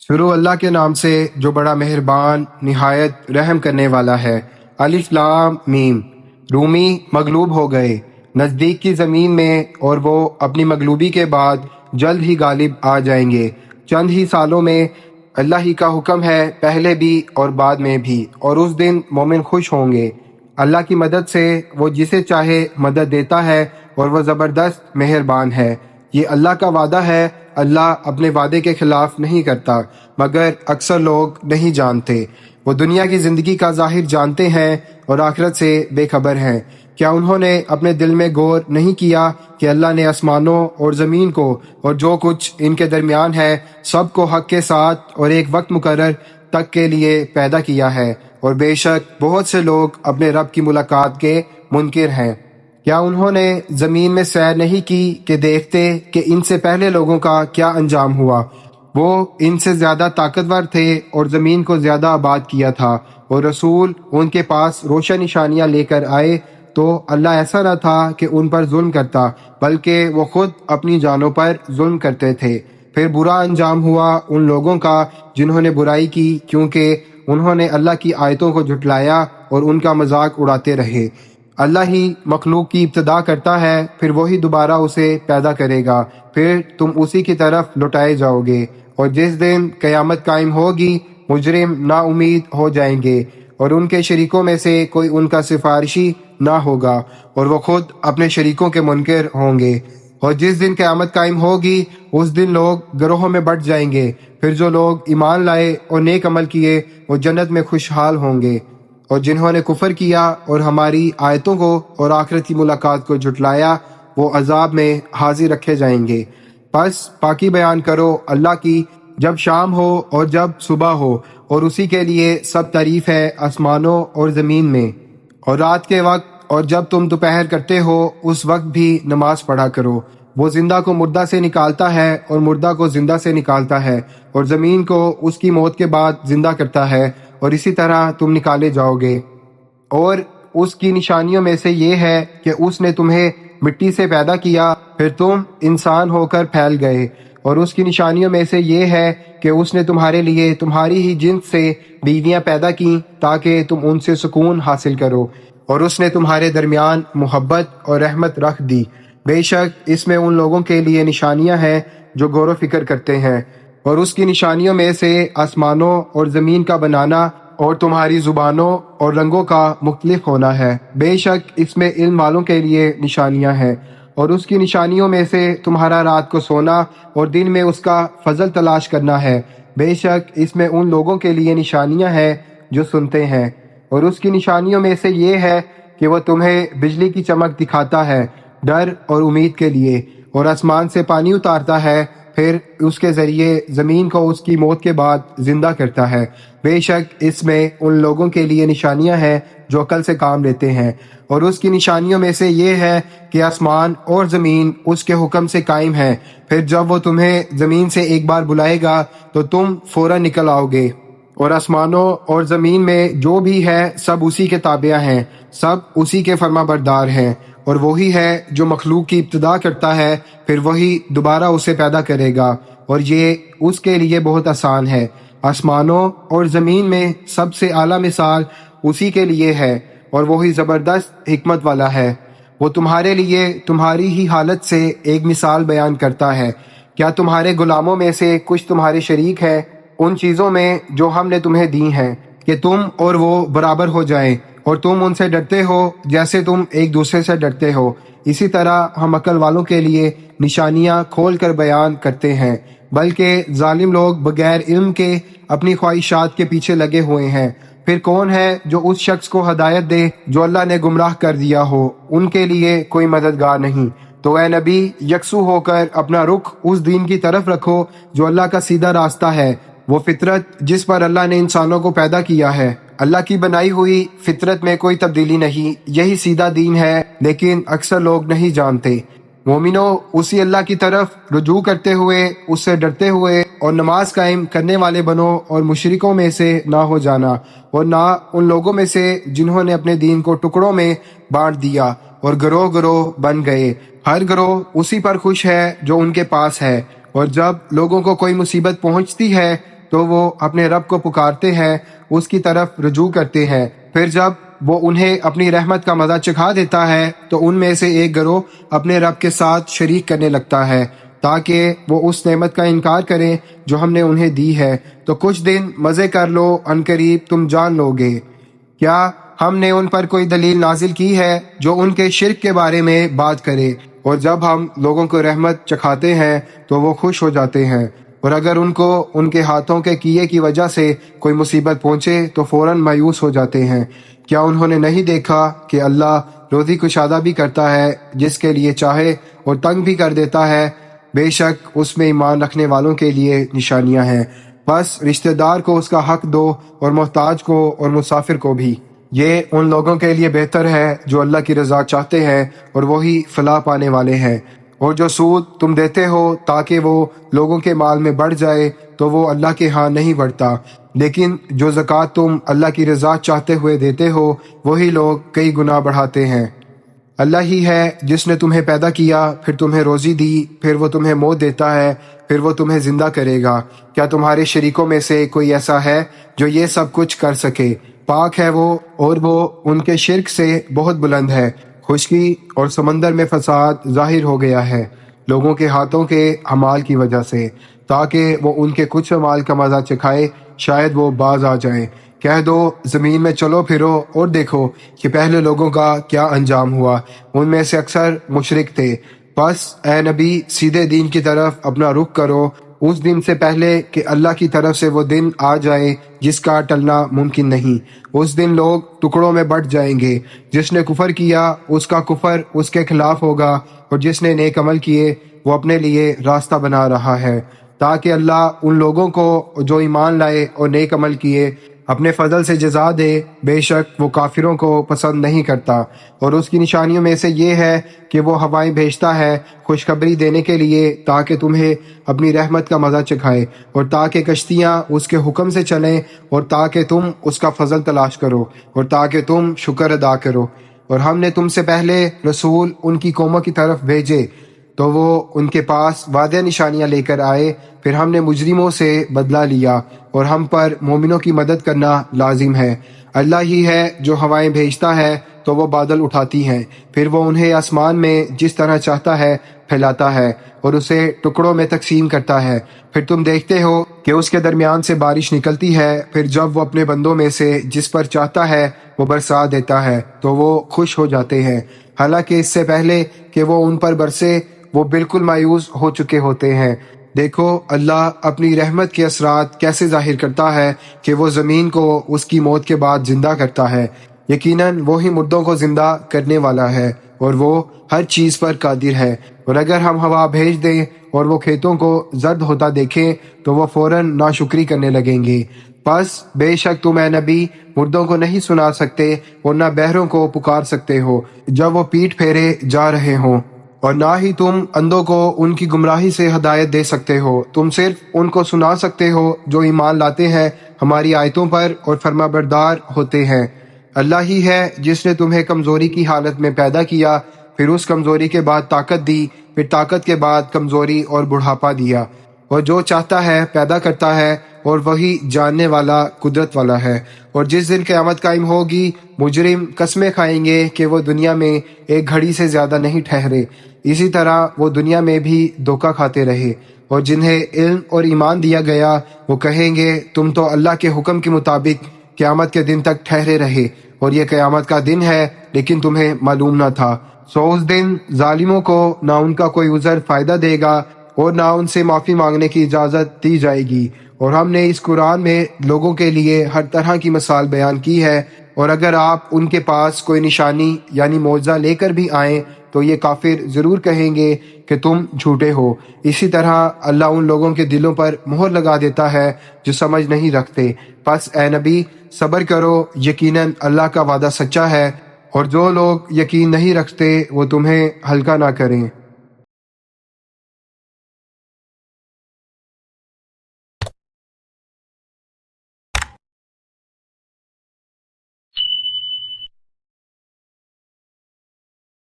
شروع اللہ کے نام سے جو بڑا مہربان، نہایت رحم کرنے والا ہے۔ الف لام میم۔ رومی مغلوب ہو گئے۔ نزدیک کی زمین میں اور وہ اپنی مغلوبی کے بعد جلد ہی غالب آ جائیں گے۔ چند ہی سالوں میں اللہ ہی کا حکم ہے، پہلے بھی اور بعد میں بھی۔ اور اس دن مومن خوش ہوں گے۔ اللہ کی مدد سے وہ جسے چاہے مدد دیتا ہے اور وہ زبردست مہربان ہے۔ یہ اللہ کا وعدہ ہے اللہ اپنے وعدے کے خلاف نہیں کرتا، مگر اکثر لوگ نہیں جانتے۔ وہ دنیا کی زندگی کا ظاہر جانتے ہیں اور آخرت سے بے خبر ہیں۔ کیا انہوں نے اپنے دل میں غور نہیں کیا کہ اللہ نے آسمانوں اور زمین کو اور جو کچھ ان کے درمیان ہے، سب کو حق کے ساتھ اور ایک وقت مقرر تک کے لیے پیدا کیا ہے؟ اور بے شک بہت سے لوگ اپنے رب کی ملاقات کے منکر ہیں۔ کیا انہوں نے زمین میں سیر نہیں کی کہ دیکھتے کہ ان سے پہلے لوگوں کا کیا انجام ہوا؟ وہ ان سے زیادہ طاقتور تھے اور زمین کو زیادہ آباد کیا تھا۔ اور رسول ان کے پاس روشن نشانیاں لے کر آئے تو اللہ ایسا نہ تھا کہ ان پر ظلم کرتا، بلکہ وہ خود اپنی جانوں پر ظلم کرتے تھے۔ پھر برا انجام ہوا ان لوگوں کا جنہوں نے برائی کی، کیونکہ انہوں نے اللہ کی آیتوں کو جھٹلایا اور ان کا مذاق اڑاتے رہے۔ اللہ ہی مخلوق کی ابتدا کرتا ہے، پھر وہی دوبارہ اسے پیدا کرے گا۔ پھر تم اسی کی طرف لٹائے جاؤ گے۔ اور جس دن قیامت قائم ہوگی، مجرم نا امید ہو جائیں گے۔ اور ان کے شریکوں میں سے کوئی ان کا سفارشی نہ ہوگا۔ اور وہ خود اپنے شریکوں کے منکر ہوں گے۔ اور جس دن قیامت قائم ہوگی، اس دن لوگ گروہوں میں بٹ جائیں گے۔ پھر جو لوگ ایمان لائے اور نیک عمل کیے، وہ جنت میں خوشحال ہوں گے۔ اور جنہوں نے کفر کیا اور ہماری آیتوں کو اور آخرت کی ملاقات کو جھٹلایا، وہ عذاب میں حاضر رکھے جائیں گے۔ پس پاکی بیان کرو اللہ کی، جب شام ہو اور جب صبح ہو، اور اسی کے لیے سب تعریف ہے آسمانوں اور زمین میں۔ اور رات کے وقت اور جب تم دوپہر کرتے ہو، اس وقت بھی نماز پڑھا کرو۔ وہ زندہ کو مردہ سے نکالتا ہے اور مردہ کو زندہ سے نکالتا ہے اور زمین کو اس کی موت کے بعد زندہ کرتا ہے اور اسی طرح تم نکالے جاؤ گے۔ اور اس کی نشانیوں میں سے یہ ہے کہ اس نے تمہیں مٹی سے پیدا کیا، پھر تم انسان ہو کر پھیل گئے۔ اور اس کی نشانیوں میں سے یہ ہے کہ اس نے تمہارے لیے تمہاری ہی جنس سے بیویاں پیدا کی تاکہ تم ان سے سکون حاصل کرو۔ اور اس نے تمہارے درمیان محبت اور رحمت رکھ دی۔ بے شک اس میں ان لوگوں کے لیے نشانیاں ہیں جو غور و فکر کرتے ہیں، اور اس کی نشانیوں میں سے آسمانوں اور زمین کا بنانا اور تمہاری زبانوں اور رنگوں کا مختلف ہونا ہے۔ بے شک اس میں علم والوں کے لیے نشانیاں ہیں، اور اس کی نشانیوں میں سے تمہارا رات کو سونا اور دن میں اس کا فضل تلاش کرنا ہے۔ بے شک اس میں ان لوگوں کے لیے نشانیاں ہیں جو سنتے ہیں، اور اس کی نشانیوں میں سے یہ ہے کہ وہ تمہیں بجلی کی چمک دکھاتا ہے۔ ڈر اور امید کے لیے اور آسمان سے پانی اتارتا ہے، پھر اس کے ذریعے زمین کو اس کی موت کے بعد زندہ کرتا ہے۔ بے شک اس میں ان لوگوں کے لیے نشانیاں ہیں جو عقل سے کام لیتے ہیں۔ اور اس کی نشانیوں میں سے یہ ہے کہ آسمان اور زمین اس کے حکم سے قائم ہے پھر جب وہ تمہیں زمین سے ایک بار بلائے گا، تو تم فوراً نکل آؤ گے۔ اور آسمانوں اور زمین میں جو بھی ہے، سب اسی کے تابع ہیں۔ سب اسی کے فرما بردار ہیں۔ اور وہی ہے جو مخلوق کی ابتدا کرتا ہے، پھر وہی دوبارہ اسے پیدا کرے گا۔ اور یہ اس کے لیے بہت آسان ہے۔ آسمانوں اور زمین میں سب سے اعلیٰ مثال اسی کے لیے ہے، اور وہی زبردست حکمت والا ہے۔ وہ تمہارے لیے تمہاری ہی حالت سے ایک مثال بیان کرتا ہے۔ کیا تمہارے غلاموں میں سے کچھ تمہارے شریک ہے ان چیزوں میں جو ہم نے تمہیں دی ہیں، کہ تم اور وہ برابر ہو جائیں۔ اور تم ان سے ڈرتے ہو جیسے تم ایک دوسرے سے ڈرتے ہو۔ اسی طرح ہم عقل والوں کے لیے نشانیاں کھول کر بیان کرتے ہیں، بلکہ ظالم لوگ بغیر علم کے اپنی خواہشات کے پیچھے لگے ہوئے ہیں۔ پھر کون ہے جو اس شخص کو ہدایت دے جو اللہ نے گمراہ کر دیا ہو؟ ان کے لیے کوئی مددگار نہیں۔ تو اے نبی، یکسو ہو کر اپنا رخ اس دین کی طرف رکھو جو اللہ کا سیدھا راستہ ہے۔ وہ فطرت جس پر اللہ نے انسانوں کو پیدا کیا ہے۔ اللہ کی بنائی ہوئی فطرت میں کوئی تبدیلی نہیں، یہی سیدھا دین ہے، لیکن اکثر لوگ نہیں جانتے۔ مومنو اسی اللہ کی طرف رجوع کرتے ہوئے، اس سے ڈرتے ہوئے اور نماز قائم کرنے والے بنو اور مشرکوں میں سے نہ ہو جانا اور نہ ان لوگوں میں سے جنہوں نے اپنے دین کو ٹکڑوں میں بانٹ دیا اور گروہ گروہ بن گئے۔ ہر گروہ اسی پر خوش ہے جو ان کے پاس ہے، اور جب لوگوں کو کوئی مصیبت پہنچتی ہے تو وہ اپنے رب کو پکارتے ہیں، اس کی طرف رجوع کرتے ہیں۔ پھر جب وہ انہیں اپنی رحمت کا مزہ چکھا دیتا ہے، تو ان میں سے ایک گروہ اپنے رب کے ساتھ شریک کرنے لگتا ہے، تاکہ وہ اس نعمت کا انکار کریں جو ہم نے انہیں دی ہے۔ تو کچھ دن مزے کر لو ان قریب تم جان لو گے۔ کیا ہم نے ان پر کوئی دلیل نازل کی ہے جو ان کے شرک کے بارے میں بات کرے؟ اور جب ہم لوگوں کو رحمت چکھاتے ہیں، تو وہ خوش ہو جاتے ہیں۔ اور اگر ان کو ان کے ہاتھوں کے کیے کی وجہ سے کوئی مصیبت پہنچے تو فوراً مایوس ہو جاتے ہیں۔ کیا انہوں نے نہیں دیکھا کہ اللہ روزی کشادہ بھی کرتا ہے جس کے لیے چاہے اور تنگ بھی کر دیتا ہے؟ بے شک اس میں ایمان رکھنے والوں کے لیے نشانیاں ہیں۔ بس رشتہ دار کو اس کا حق دو اور محتاج کو اور مسافر کو بھی۔ یہ ان لوگوں کے لیے بہتر ہے جو اللہ کی رضا چاہتے ہیں اور وہی فلاح پانے والے ہیں۔ اور جو سود تم دیتے ہو تاکہ وہ لوگوں کے مال میں بڑھ جائے، تو وہ اللہ کے ہاں نہیں بڑھتا۔ لیکن جو زکوٰۃ تم اللہ کی رضا چاہتے ہوئے دیتے ہو، وہی لوگ کئی گناہ بڑھاتے ہیں۔ اللہ ہی ہے جس نے تمہیں پیدا کیا، پھر تمہیں روزی دی، پھر وہ تمہیں موت دیتا ہے، پھر وہ تمہیں زندہ کرے گا۔ کیا تمہارے شریکوں میں سے کوئی ایسا ہے جو یہ سب کچھ کر سکے؟ پاک ہے وہ اور وہ ان کے شرک سے بہت بلند ہے۔ خشکی اور سمندر میں فساد ظاہر ہو گیا ہے لوگوں کے ہاتھوں کے حمال کی وجہ سے، تاکہ وہ ان کے کچھ مال کا مزہ چکھائے، شاید وہ باز آ جائیں۔ کہہ دو، زمین میں چلو پھرو اور دیکھو کہ پہلے لوگوں کا کیا انجام ہوا۔ ان میں سے اکثر مشرق تھے۔ بس اے نبی، سیدھے دین کی طرف اپنا رخ کرو۔ اس دن سے پہلے کہ اللہ کی طرف سے وہ دن آ جائے جس کا ٹلنا ممکن نہیں۔ اس دن لوگ ٹکڑوں میں بٹ جائیں گے۔ جس نے کفر کیا، اس کا کفر اس کے خلاف ہوگا اور جس نے نیک عمل کیے، وہ اپنے لیے راستہ بنا رہا ہے۔ تاکہ اللہ ان لوگوں کو جو ایمان لائے اور نیک عمل کیے اپنے فضل سے جزا دے، بے شک وہ کافروں کو پسند نہیں کرتا۔ اور اس کی نشانیوں میں سے یہ ہے کہ وہ ہوائیں بھیجتا ہے خوشخبری دینے کے لیے تاکہ تمہیں اپنی رحمت کا مزہ چکھائے اور تاکہ کشتیاں اس کے حکم سے چلیں اور تاکہ تم اس کا فضل تلاش کرو اور تاکہ تم شکر ادا کرو۔ اور ہم نے تم سے پہلے رسول ان کی قوموں کی طرف بھیجے۔ تو وہ ان کے پاس وعدہ نشانیاں لے کر آئے، پھر ہم نے مجرموں سے بدلہ لیا اور ہم پر مومنوں کی مدد کرنا لازم ہے۔ اللہ ہی ہے جو ہوائیں بھیجتا ہے، تو وہ بادل اٹھاتی ہیں۔ پھر وہ انہیں آسمان میں جس طرح چاہتا ہے پھیلاتا ہے اور اسے ٹکڑوں میں تقسیم کرتا ہے۔ پھر تم دیکھتے ہو کہ اس کے درمیان سے بارش نکلتی ہے، پھر جب وہ اپنے بندوں میں سے جس پر چاہتا ہے وہ برسا دیتا ہے، تو وہ خوش ہو جاتے ہیں۔ حالانکہ اس سے پہلے کہ وہ ان پر برسے وہ بالکل مایوس ہو چکے ہوتے ہیں۔ دیکھو، اللہ اپنی رحمت کے اثرات کیسے ظاہر کرتا ہے کہ وہ زمین کو اس کی موت کے بعد زندہ کرتا ہے۔ یقیناً وہی مردوں کو زندہ کرنے والا ہے اور وہ ہر چیز پر قادر ہے۔ اور اگر ہم ہوا بھیج دیں اور وہ کھیتوں کو زرد ہوتا دیکھیں، تو وہ فوراً ناشکری کرنے لگیں گے۔ بس بے شک تم اے نبی، مردوں کو نہیں سنا سکتے اور نہ بہروں کو پکار سکتے ہو۔ جب وہ پیٹ پھیرے جا رہے ہوں۔ اور نہ ہی تم اندوں کو ان کی گمراہی سے ہدایت دے سکتے ہو۔ تم صرف ان کو سنا سکتے ہو جو ایمان لاتے ہیں، ہماری آیتوں پر اور فرما بردار ہوتے ہیں۔ اللہ ہی ہے جس نے تمہیں کمزوری کی حالت میں پیدا کیا، پھر اس کمزوری کے بعد طاقت دی، پھر طاقت کے بعد کمزوری اور بڑھاپا دیا۔ اور جو چاہتا ہے پیدا کرتا ہے اور وہی جاننے والا قدرت والا ہے۔ اور جس دن قیامت قائم ہوگی، مجرم قسمیں کھائیں گے کہ وہ دنیا میں ایک گھڑی سے زیادہ نہیں ٹھہرے۔ اسی طرح وہ دنیا میں بھی دھوکہ کھاتے رہے۔ اور جنہیں علم اور ایمان دیا گیا، وہ کہیں گے، تم تو اللہ کے حکم کے مطابق قیامت کے دن تک ٹھہرے رہے۔ اور یہ قیامت کا دن ہے، لیکن تمہیں معلوم نہ تھا۔ سو اس دن ظالموں کو نہ ان کا کوئی عذر فائدہ دے گا اور نہ ان سے معافی مانگنے کی اجازت دی جائے گی۔ اور ہم نے اس قرآن میں لوگوں کے لیے ہر طرح کی مثال بیان کی ہے۔ اور اگر آپ ان کے پاس کوئی نشانی یعنی معاوضہ لے کر بھی آئیں، تو یہ کافر ضرور کہیں گے کہ تم جھوٹے ہو۔ اسی طرح اللہ ان لوگوں کے دلوں پر مہر لگا دیتا ہے جو سمجھ نہیں رکھتے۔ پس اے نبی، صبر کرو، یقیناً اللہ کا وعدہ سچا ہے۔ اور جو لوگ یقین نہیں رکھتے، وہ تمہیں ہلکا نہ کریں۔